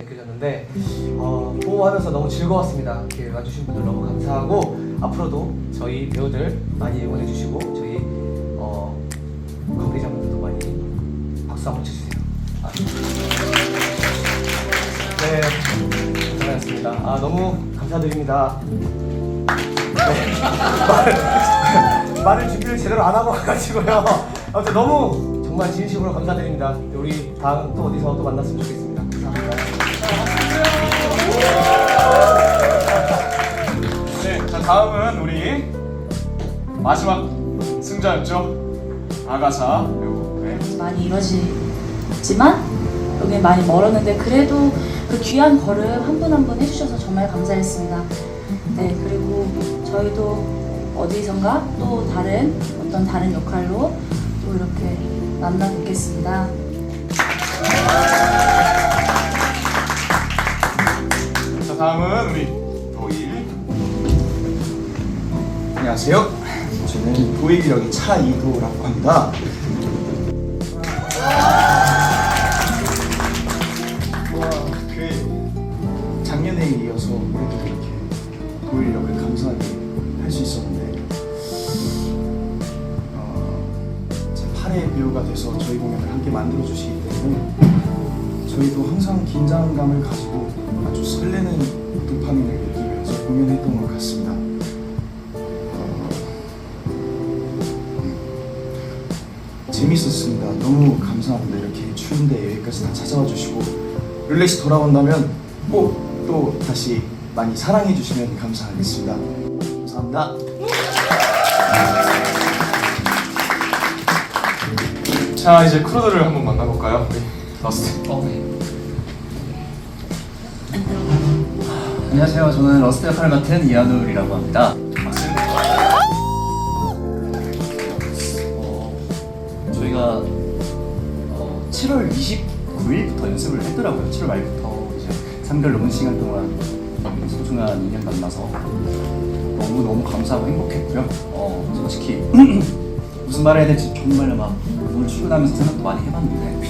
느껴졌는데 어, 보호하면서 너무 즐거웠습니다. 이렇게 와주신 분들 너무 감사하고 앞으로도 저희 배우들 많이 응원해 주시고 저희 어, 관계자분들도 많이 박수 한번 쳐주세요. 아. 네, 고생하셨습니다. 아 너무 감사드립니다. 네. 말, 말을 준비를 제대로 안 하고 와가지고요. 아무튼 너무 정말 진심으로 감사드립니다. 우리 다음 또 어디서 또 만났으면 좋겠습니다. 다음은 우리 마지막 승자였죠 아가사 배우. 네. 많이 이뤄지지만 여기 많이 멀었는데 그래도 그 귀한 걸음 한 분 한 분 해주셔서 정말 감사했습니다. 네 그리고 저희도 어디선가 또 다른 어떤 다른 역할로 또 이렇게 만나 뵙겠습니다. 자 다음은 우리 도일. 안녕하세요. 저는 보이기력이 차이도라고 합니다. 와, 그 작년에 이어서 올해도 이렇게 보이기력을 감사하게 할 수 있었는데 어, 제 8회 배우가 돼서 저희 공연을 함께 만들어 주시기 때문에 저희도 항상 긴장감을 가지고 아주 설레는 도파민을 느끼면서 공연했던 것 같습니다. 재밌었습니다. 너무 감사합니다. 이렇게 추운데 여기까지 다 찾아와 주시고 룰렛이 돌아온다면 꼭 또 다시 많이 사랑해 주시면 감사하겠습니다. 감사합니다. 자 이제 크루들을 한번 만나볼까요? 우리 러스트. 안녕하세요. 저는 러스트 역할 맡은 이한울이라고 합니다. 7월 29일부터 연습을 했더라고요. 7월 말부터 이제 3개월 넘은 시간 동안 소중한 인연 만나서 너무 너무 감사하고 행복했고요. 어, 솔직히 무슨 말을 해야 될지 정말 막 오늘 출근하면서 생각도 많이 해봤는데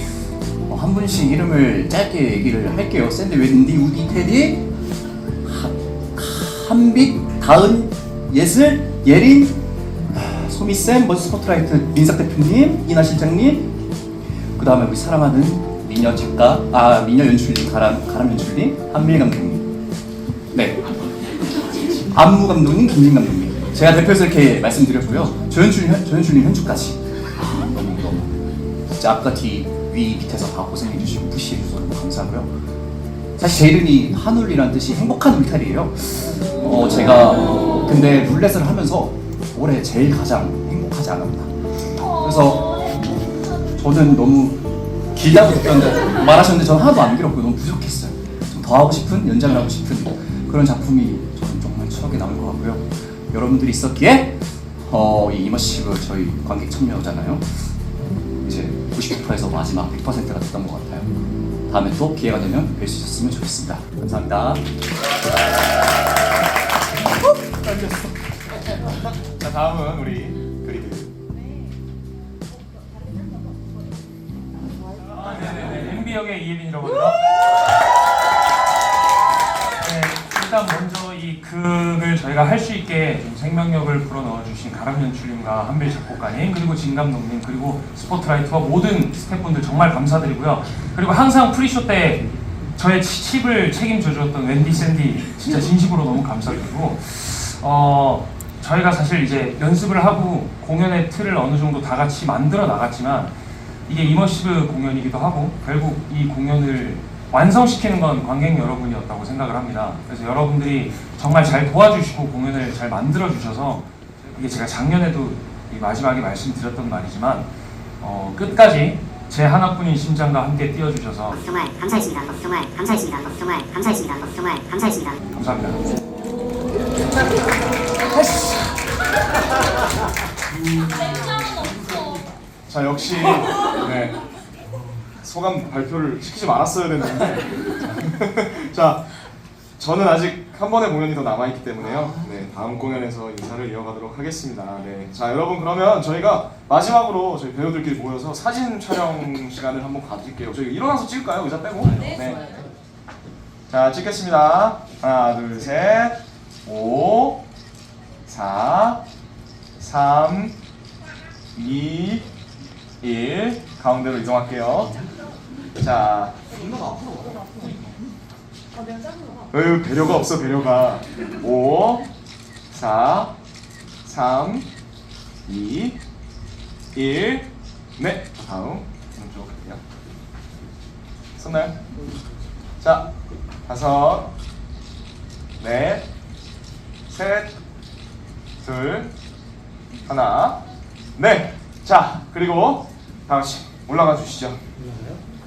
어, 한 분씩 이름을 짧게 얘기를 할게요. 샌드, 웬디, 우디, 테디, 한빛, 다은, 예슬, 예린, 아, 소미쌤, 먼저 스포트라이트 민석 대표님, 이나 실장님, 그 다음에 우리 사랑하는 미녀 작가, 아 미녀 연출님, 가람, 가람 연출님, 한밀 감독님, 네, 안무 감독님, 김진 감독님. 제가 대표에서 이렇게 말씀드렸고요. 조연출, 현- 조연출님 현주까지 너무 너무 진짜 앞과 뒤, 위, 밑에서 다 고생해 주시고 푸시해 주셔서 너무 감사하고요. 사실 제 이름이 한울이라는 뜻이 행복한 울타리예요. 어 제가 근데 룰렛을 하면서 올해 제일 가장 행복하지 않았나. 그래서 저는 너무 길다고 느꼈는데 말하셨는데 저는 하나도 안 길었고 너무 부족했어요. 좀 더 하고 싶은 연장을 하고 싶은 그런 작품이 저는 정말 추억에 남을 것 같고요. 여러분들이 있었기에 어, 이 이머시브 저희 관객 참여잖아요. 이제 90%에서 마지막 100%가 됐던 것 같아요. 다음에 또 기회가 되면 뵐 수 있었으면 좋겠습니다. 감사합니다. 자 다음은 우리 저희가 할 수 있게 좀 생명력을 불어넣어 주신 가람 연출님과 한빌 작곡가님 그리고 진 감독님 그리고 스포트라이트와 모든 스태프분들 정말 감사드리고요. 그리고 항상 프리쇼 때 저의 치- 칩을 책임져 주었던 웬디 샌디 진짜 진심으로 너무 감사드리고 어 저희가 사실 이제 연습을 하고 공연의 틀을 어느 정도 다 같이 만들어 나갔지만 이게 이머시브 공연이기도 하고 결국 이 공연을 완성시키는 건 관객 여러분이었다고 생각을 합니다. 그래서 여러분들이 정말 잘 도와주시고 공연을 잘 만들어 주셔서 이게 제가 작년에도 이 마지막에 말씀드렸던 말이지만 어, 끝까지 제 하나뿐인 심장과 함께 뛰어주셔서 정말 감사했습니다. 정말 감사했습니다. 정말 감사했습니다. 정말 감사했습니다. 감사합니다. 자 역시 네 소감 발표를 시키지 말았어야 됐는데 자 저는 아직 한 번의 공연이 더 남아 있기 때문에요. 네 다음 공연에서 인사를 이어가도록 하겠습니다. 네, 자 여러분 그러면 저희가 마지막으로 저희 배우들끼리 모여서 사진 촬영 시간을 한번 가질게요. 저희 일어나서 찍을까요? 의자 빼고? 네. 자, 찍겠습니다. 하나, 둘, 셋. 5, 4, 3, 2, 1. 가운데로 이동할게요. 자. 어휴, 배려가 없어, 배려가. 5, 4, 3, 2, 1. 네. 다음. 오른쪽 갈게요. 썼나요? 자, 다섯, 넷, 셋, 둘, 하나, 네. 자, 그리고 다 같이 올라가 주시죠.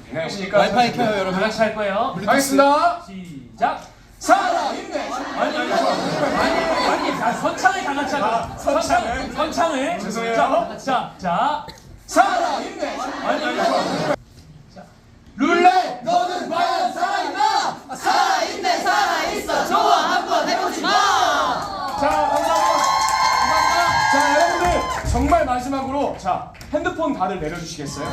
안녕하십니까? 와이파이 켜요 다 여러분. 같이 할 거예요. 가겠습니다. 시작. 살아있네. 아니 아니 아니 아니 자, 선창을 다 같이 하자. 선창을 선창을. 죄송해요. 자, 자, 자. 살아있네. 아니 아니. 룰렛 너는 과연 살아있나? 살아있네 살아있어 정말 마지막으로 자 핸드폰 다들 내려주시겠어요?